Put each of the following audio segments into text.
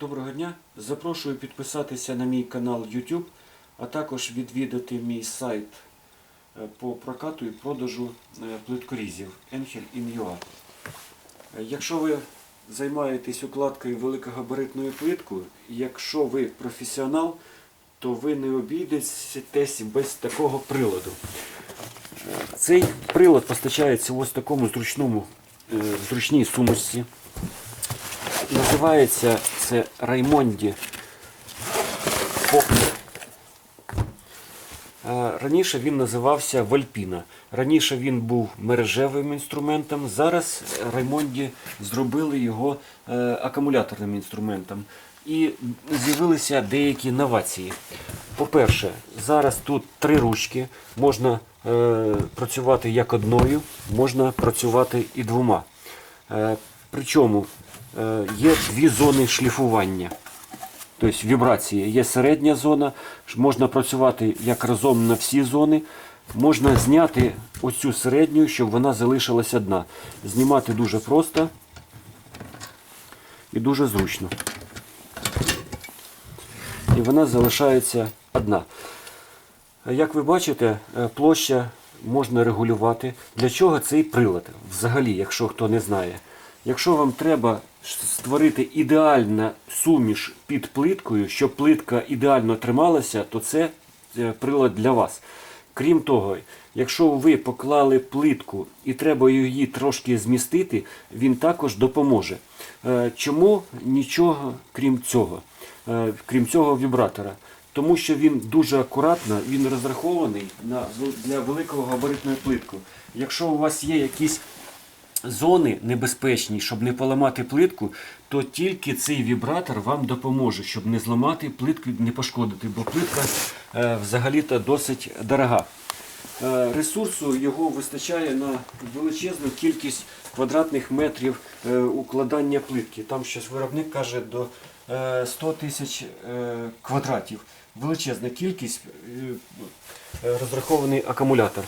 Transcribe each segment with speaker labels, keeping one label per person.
Speaker 1: Доброго дня. Запрошую підписатися на мій канал YouTube, а також відвідати мій сайт е, по прокату і продажу е, плиткорізів Angel in UA. Е, Якщо ви займаєтесь укладкою великогабаритною плиткою, якщо ви професіонал, то ви не обійдетесь без такого приладу. Цей прилад постачається в ось такому зручному, зручній сумочці. Називається це Раймонді. Е, Раніше він називався Вальпіна. Раніше він був мережевим інструментом. Зараз Раймонді зробили його е, акумуляторним інструментом. І з'явилися деякі новації. По-перше, зараз тут три ручки. Можна е, працювати як одною, можна працювати і двома. Е, причому є дві зони шліфування. Тобто вібрації. Є середня зона, можна працювати як разом на всі зони. Можна зняти оцю середню, щоб вона залишилась одна. Знімати дуже просто і дуже зручно. І вона залишається одна. Як ви бачите, е, площа можна регулювати. Для чого цей прилад? Взагалі, якщо хто не знає. Якщо вам треба створити ідеальну суміш під плиткою, щоб плитка ідеально трималася, то це е, прилад для вас. Крім того, якщо ви поклали плитку і треба її трошки змістити, він також допоможе. Е, Чому нічого крім цього? Е, Крім цього вібратора? Тому що він дуже акуратно, він розрахований для великого габаритної плитки. Якщо у вас є якісь зони небезпечні, щоб не поламати плитку, то тільки цей вібратор вам допоможе, щоб не зламати плитку, не пошкодити, бо плитка е, взагалі-то досить дорога. Е, Ресурсу його вистачає на величезну кількість квадратних метрів е, укладання плитки. Там щось виробник каже до е, 100 тисяч е, квадратів. Величезна кількість е, розрахований акумулятор.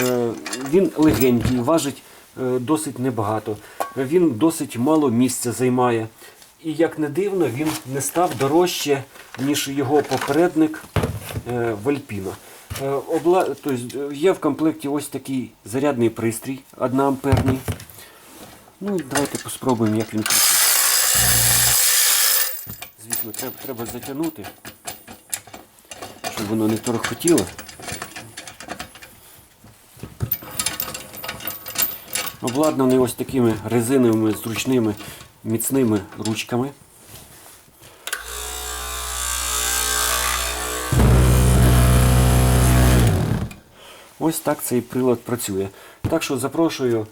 Speaker 1: Е, Він легенький, важить досить небагато. Він досить мало місця займає. І як не дивно, він не став дорожче, ніж його попередник е, Вальпіно. Е, Обла... Тобто, є в комплекті ось такий зарядний пристрій 1 амперний. Ну і давайте спробуємо, як він працює. Звісно, треба, треба затягнути, щоб воно не торохотіло. Обладнаний ось такими резиновими зручними міцними ручками. Ось так цей прилад працює. Так що запрошую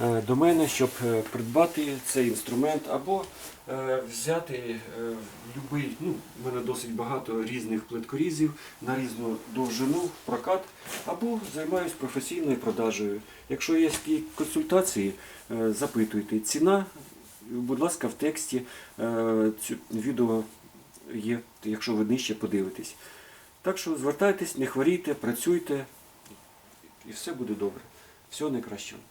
Speaker 1: е, до мене, щоб е, придбати цей інструмент або е, взяти любий, ну, в мене досить багато різних плиткорізів на різну довжину прокат, або займаюсь професійною продажею. Якщо є які консультації, запитуйте. Ціна, будь ласка, в тексті відео є, якщо ви нижче подивитесь. Так що звертайтесь, не хворійте, працюйте і все буде добре. Всього найкращого.